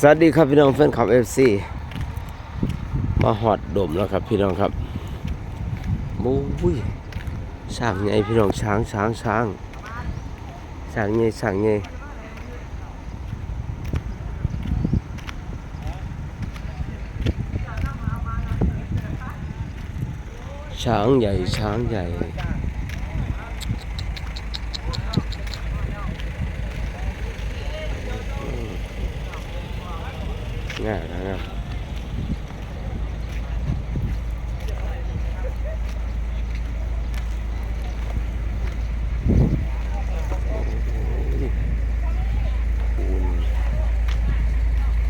สวัสดีครับพี่น้องแฟนคลับเอฟซีมาหอดดมแล้วครับพี่น้องครับมู้ยช้างใหญ่พี่น้องช้างช้างช้างช้างใหญ่ช้างใหญ่ช้างใหญ่ช้างใหญ่ ง่ายนะครับ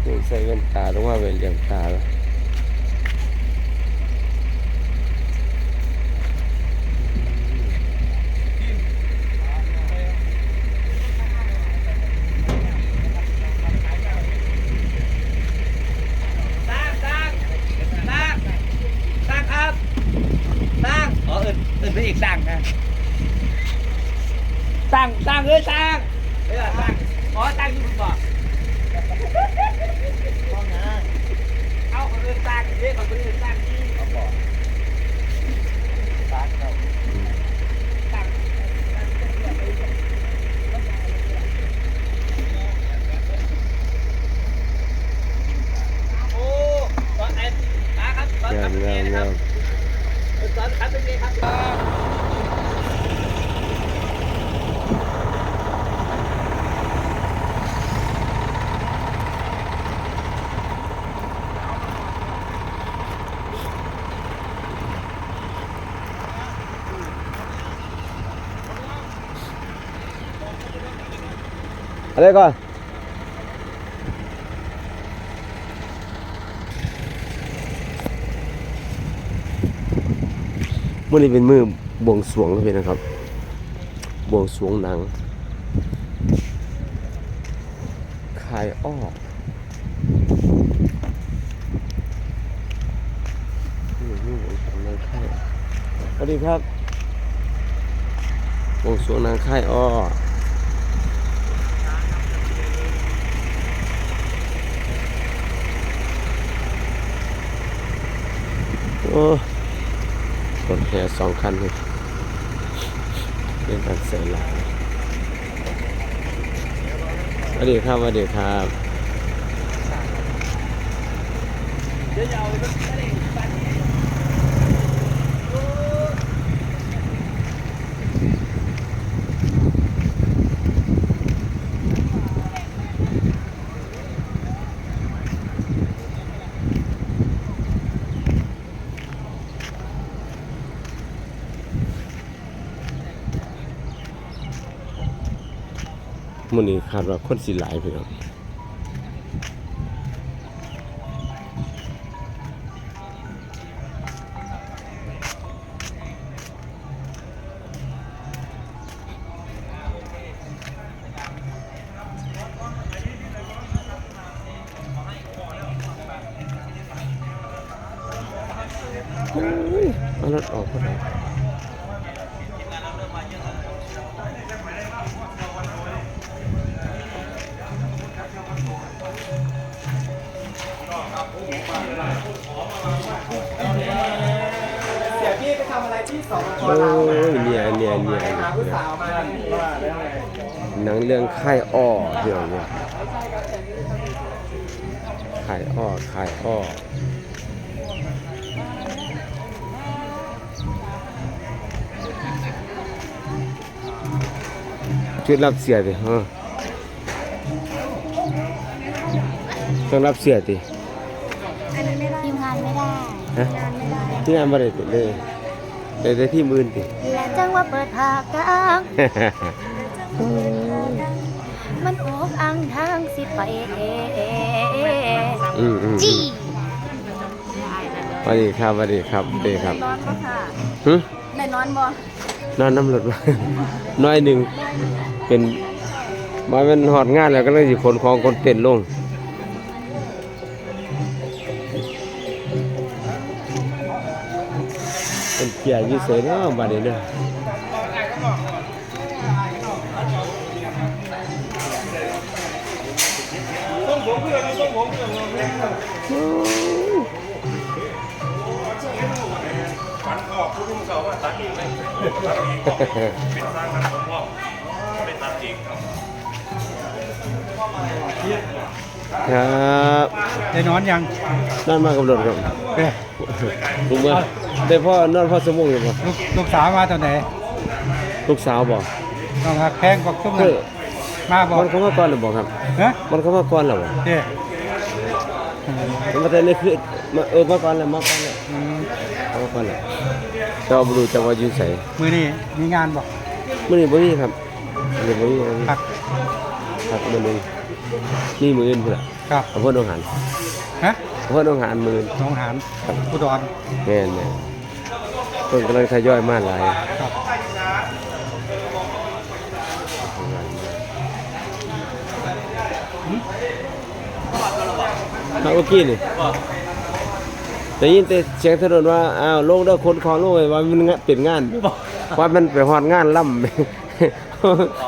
นี่ใส่แว่นตาต้องว่าเป็นเหลี่ยมตาแล้ว ตั้งตั้งตั้งตั้งครับตั้งอ๋อเอิ นเอินไปอีกตั้งนะตั้งตั้งเอ้ยตั้งเอ้ยตั้งอ๋อตั้งอยู่คุณบอกเอาคนอื่นตั้งเรียกคนอื่นตั้งที่เขาบอกตั้งเราตั้งโอ้ตอนไหนมาครับตอนงาทำมเป็นงาไงมนะคงารับ มตอนทำเป็นไงครับอะไรก่อน มื่อนี้เป็นมือบวงสวงครับพี่นะครับ บวงสวงหนังคายอ้อนี่นี่บวงสวงนางค่ายสวัสดีครับบวงสวงนางค่ายอ้อโอ้ รถแห่สองคันเลยเล่นกันเสียหลายสวัสดีครับสวัสดีครับเดี๋ยวเอาไปทะเลบ้านนี้โอ้ มื้อนี้คาดว่าคนสิหลายพี่น้องอ้ยเอารถออกก็ได้ สองโอ้ยเนี่ยเนี่ยเนี่ยหาผู้สาวมาว่าแล้วไงหนังเรื่องค่ายอ้อพี่น้องเนี่ยค่ายอ้อค่ายอ้อชุดรับเสียดิฮะต้องรับเสียดิอันนี้ไม่ได้ทีมงานไม่ได้ฮะงานไม่ได้ที่งา นบ่ได้ติเลยได้แต่ที่มื่นติและจังว่าเปิดผากกลางมันโอกอังทางสิไปเออืมอืมจีสวัสดีครับสวัสดีครับสวัสดีครับนอนบ่ค่ะหึได้นอนบ่นอนน้ำรถมาน้อยหนึ่งเป็นมาเป็นหอดงานแล้วก็เลยสิขนของคนเต้นลง เป็นเกียร์อยิ่เสยเนาะบาดนี้เด้อต้องผมฝันออกผู้รุ่งเก่าว่าตัดอีกไหมตัดอีกเป็นสร้างนั้นผมว่าไม่ตัดอีกครับ ครับได้นอนยังนั่นมากับรถครับเอ้ยลุงเมื่อได้พ่อนอนพ่อสมงอยู่บ่ลูกลูกสาวมาตอนไหนลูกสาวบ่น้องฮักแพงบอกตุ้มคืนั่นอมาบอกมันเข้ามาก่อนหรือบ่ครับฮะมันเข้ามาก่อนหรือบ่เด้มันมาแต่ในคือมาเออมาก่อนแล้วมาก่อนแล้วอืมเอามาก่อนแล้วแต่ว่าบ่รู้จักว่าอยู่ไสมือนี่มีงานบอกมื้อนี้บ่มีครับมื้อนี้บ่มีครับพักครับมื้อนึ งมีมื้ออื่นพุ่นล่ะครับอำเภอหนองหานฮะอำเภอหนองหานมื้ออื่นหน้องหานอุดรแม่นแม่นเพิ่นกำลังทยอยมาหลายครับเอาเมื่อกี้นี่ได้ยินแต่เสียงถนนว่าอ้าวลงเด้อคนของลงไว้ว่ามันงะเป็นงานว่ามันไปฮอดงานล่ำ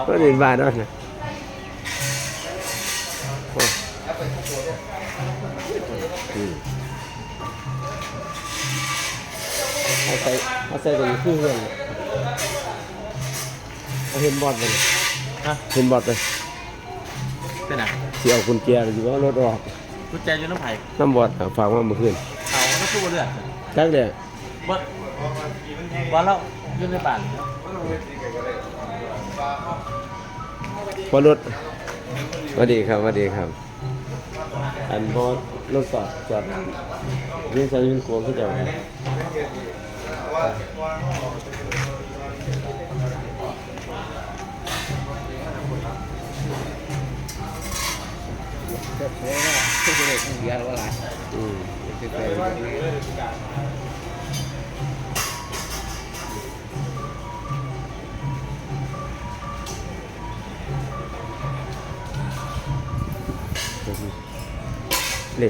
มันเป็นบ้านนั่นน่ะ เอาใส่เอาใส่ตรงนี้คือเฮือนเอาเห็นบอดมันฮะเห็นบอดไปเป็นไงสิเอากุญแจอยู่ว่ารถออกกุญแจอยู่น้ำไผ่น้ำบอดอะฝากมาเมื่อคืนเอาน้ำตู้เลือดจักเด้อเบิดวันแล้วอยืนในบ้านพอรถสวัสดีครับสวัสดีครับ อันพอรถจอดจอดนี่ใช้ยินกลัวขึ้นจะไรอืมเหล็ก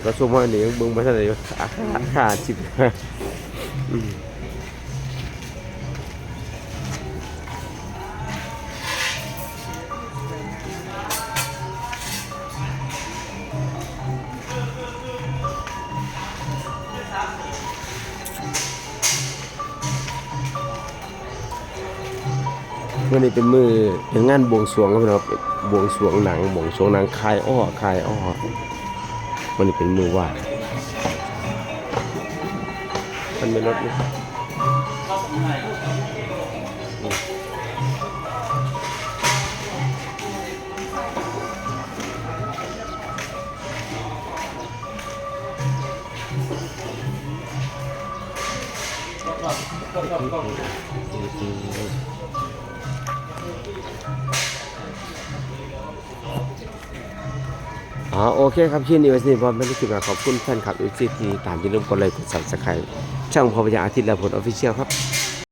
ก็ชุ่มว่านี่เบิ่งมาเท่าไหร่อยู่ขาขาจิบอืมวันนี้เป็นมือเป็นงานบวงสรวงครับพี่น้องบวงสรวงหนังบวงสรวงหนังคายอ้อคายอ้อ วันเป็นมือว่ามันเป็นรถนี่ อ๋อโอเคครับที่นี่วันนี้พอไม่ได้คิดมาขอบคุณแฟนคลับเอฟซีที่ตามยินร่วมกดไลค์กดซับสไครต์ช่างพอพยาอาทิตย์และผลออฟฟิเชียลครับ